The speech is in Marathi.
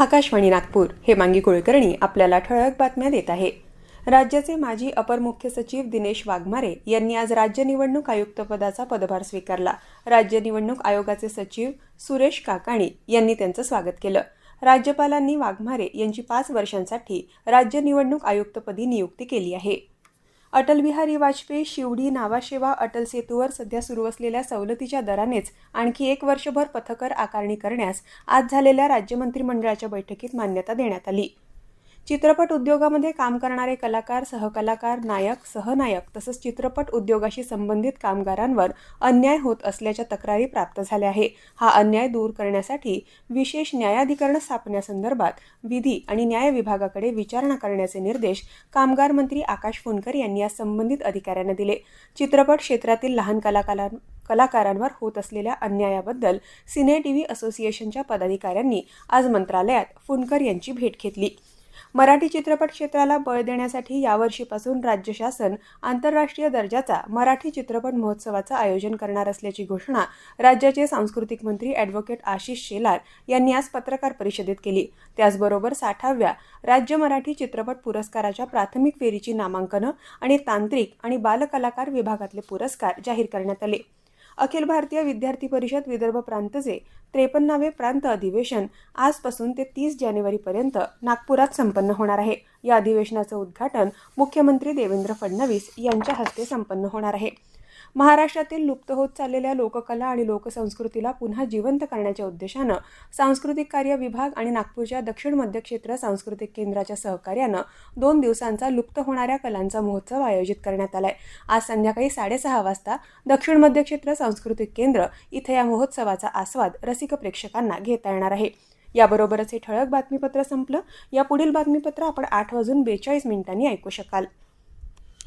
आकाशवाणी नागपूर हे मांगी कुलकर्णी आपल्याला ठळक बातम्या देत आहे. राज्याचे माजी अपर मुख्य सचिव दिनेश वाघमारे यांनी आज राज्य निवडणूक आयुक्तपदाचा पदभार स्वीकारला. राज्य निवडणूक आयोगाचे सचिव सुरेश काकाणी यांनी त्यांचं स्वागत केलं. राज्यपालांनी वाघमारे यांची पाच वर्षांसाठी राज्य निवडणूक आयुक्तपदी नियुक्ती केली आहे. अटल बिहारी वाजपेयी शिवडी नावाशेवा अटल सेतूवर सध्या सुरू असलेल्या सवलतीच्या दरानेच आणखी एक वर्षभर पथकर आकारणी करण्यास आज झालेल्या राज्य मंत्रिमंडळाच्या बैठकीत मान्यता देण्यात आली. चित्रपट उद्योगामध्ये काम करणारे कलाकार सहकलाकार नायक सहनायक तसंच चित्रपट उद्योगाशी संबंधित कामगारांवर अन्याय होत असल्याच्या तक्रारी प्राप्त झाल्या आहे. हा अन्याय दूर करण्यासाठी विशेष न्यायाधिकरण स्थापण्यासंदर्भात विधी आणि न्याय विभागाकडे विचारणा करण्याचे निर्देश कामगार मंत्री आकाश फुनकर यांनी या संबंधित अधिकाऱ्यांना दिले. चित्रपट क्षेत्रातील लहान कलाकारां कलाकारांवर होत असलेल्या अन्यायाबद्दल सिने टीव्ही असोसिएशनच्या पदाधिकाऱ्यांनी आज मंत्रालयात फुनकर यांची भेट घेतली. मराठी चित्रपट क्षेत्राला बळ देण्यासाठी यावर्षीपासून राज्य शासन आंतरराष्ट्रीय दर्जाचा मराठी चित्रपट महोत्सवाचं आयोजन करणार असल्याची घोषणा राज्याचे सांस्कृतिक मंत्री ॲडव्होकेट आशिष शेलार यांनी आज पत्रकार परिषदेत केली. त्याचबरोबर साठाव्या राज्य मराठी चित्रपट पुरस्काराच्या प्राथमिक फेरीची नामांकनं आणि तांत्रिक आणि बालकलाकार विभागातले पुरस्कार जाहीर करण्यात आले. अखिल भारतीय विद्यार्थी परिषद विदर्भ प्रांतचे त्रेपन्नावे प्रांत अधिवेशन आजपासून ते तीस जानेवारीपर्यंत नागपुरात संपन्न होणार आहे. या अधिवेशनाचं उद्घाटन मुख्यमंत्री देवेंद्र फडणवीस यांच्या हस्ते संपन्न होणार आहे. महाराष्ट्रातील लुप्त होत चाललेल्या लोककला आणि लोकसंस्कृतीला पुन्हा जिवंत करण्याच्या उद्देशानं सांस्कृतिक कार्य विभाग आणि नागपूरच्या दक्षिण मध्य क्षेत्र सांस्कृतिक केंद्राच्या सहकार्यानं दोन दिवसांचा लुप्त होणाऱ्या कलांचा महोत्सव आयोजित करण्यात आलाय. आज संध्याकाळी साडेसहा वाजता दक्षिण मध्य क्षेत्र सांस्कृतिक केंद्र इथे या महोत्सवाचा आस्वाद रसिक प्रेक्षकांना घेता येणार आहे. याबरोबरच हे ठळक बातमीपत्र संपलं. या पुढील बातमीपत्र आपण आठ वाजून बेचाळीस मिनिटांनी ऐकू शकाल.